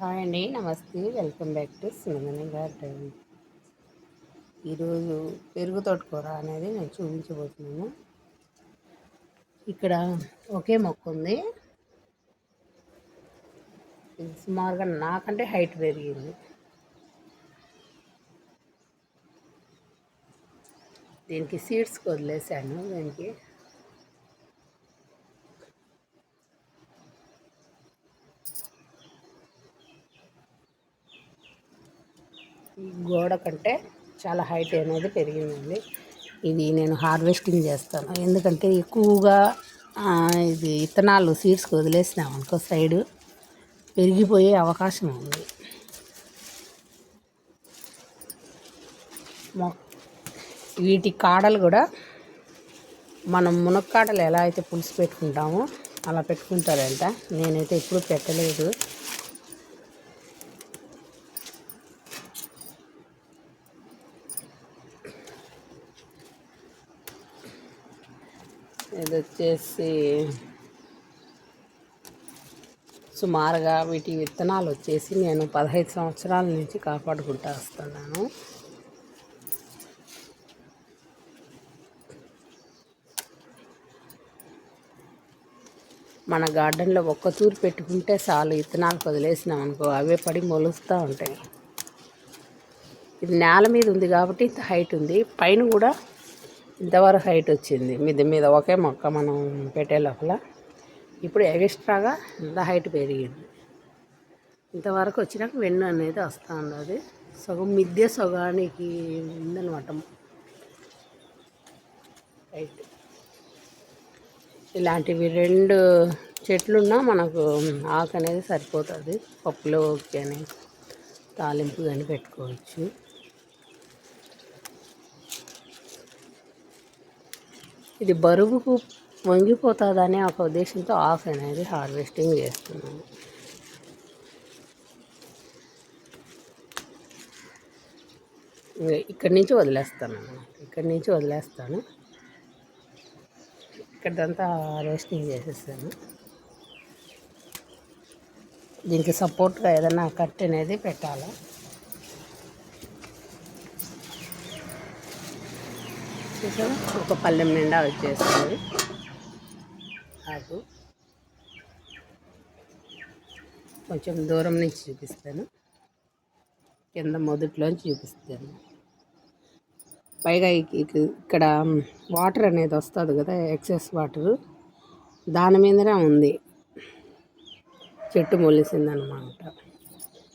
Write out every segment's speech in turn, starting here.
Hi అండి నమస్తే. Welcome back to Sinimani garden. ఈరోజు పెరుగు తోటకూర అనేది నేను చూపించబోతున్నాను. ఇక్కడ ఒకే మొక్క ఉంది. ఇది సుమారుగా నాకంటే హైట్ పెరిగింది. దీనికి సీడ్స్ వదిలేసాను దీనికి గోడ కంటే చాలా హైట్ అనేది పెరిగిందండి. ఇది నేను హార్వెస్టింగ్ చేస్తాను. ఎందుకంటే ఎక్కువగా ఇది విత్తనాలు సీడ్స్కి వదిలేసినాం అనుకో సైడు పెరిగిపోయే అవకాశం ఉంది. వీటి కాడలు కూడా మనం మునక్కాడలు ఎలా అయితే పులుసు పెట్టుకుంటామో అలా పెట్టుకుంటారంట. నేనైతే ఎప్పుడు పెట్టలేదు. ఇది వచ్చేసి సుమారుగా వీటి విత్తనాలు వచ్చేసి నేను పదహైదు సంవత్సరాల నుంచి కాపాడుకుంటూ వస్తున్నాను. మన గార్డెన్లో ఒక్క తూరు పెట్టుకుంటే చాలు విత్తనాలు వదిలేసినాం అనుకో అవే పడి మొలుస్తూ ఉంటాయి. ఇది నేల మీద ఉంది కాబట్టి ఇంత హైట్ ఉంది. పైన కూడా ఇంతవరకు హైట్ వచ్చింది. మీద మీద ఒకే మొక్క మనం పెట్టే లోపల ఇప్పుడు ఎక్స్ట్రాగా ఇంత హైట్ పెరిగింది. ఇంతవరకు వచ్చినాక వెన్ను అనేది వస్తూ ఉన్నది. సగం మిద్దె సగానికి ఉందనమాట హైట్ ఇలాంటివి రెండు చెట్లున్నా మనకు ఆకు అనేది సరిపోతుంది. పప్పులో కానీ తాలింపు కానీ పెట్టుకోవచ్చు. ఇది బరువుకు వంగిపోతుందనే ఒక ఉద్దేశంతో ఆఫ్ అనేది హార్వెస్టింగ్ చేస్తున్నాను. ఇక్కడి నుంచి వదిలేస్తాను అన్నమాట. ఇక్కడి నుంచి వదిలేస్తాను. ఇక్కడంతా హార్వెస్టింగ్ చేసేస్తాను దీనికి సపోర్ట్గా ఏదైనా కట్ అనేది పెట్టాలి? చూసాము ఒక పల్లెం నిండా వచ్చేస్తుంది ఆకు కొంచెం దూరం నుంచి చూపిస్తాను. కింద మొదట్లోంచి చూపిస్తాను. పైగా ఇక్కడ వాటర్ అనేది వస్తుంది కదా ఎక్సెస్ వాటర్. దాని మీదనే ఉంది. చెట్టు మొలిసిందనమాట.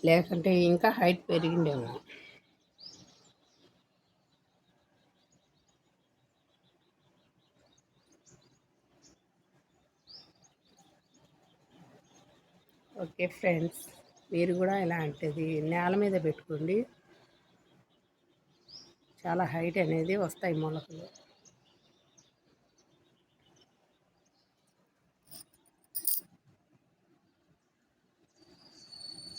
లేకుంటే ఇంకా హైట్ పెరిగిండేమో ఓకే ఫ్రెండ్స్. మీరు కూడా ఇలాంటిది నేల మీద పెట్టుకోండి. చాలా హైట్ అనేది వస్తాయి మొలకలు.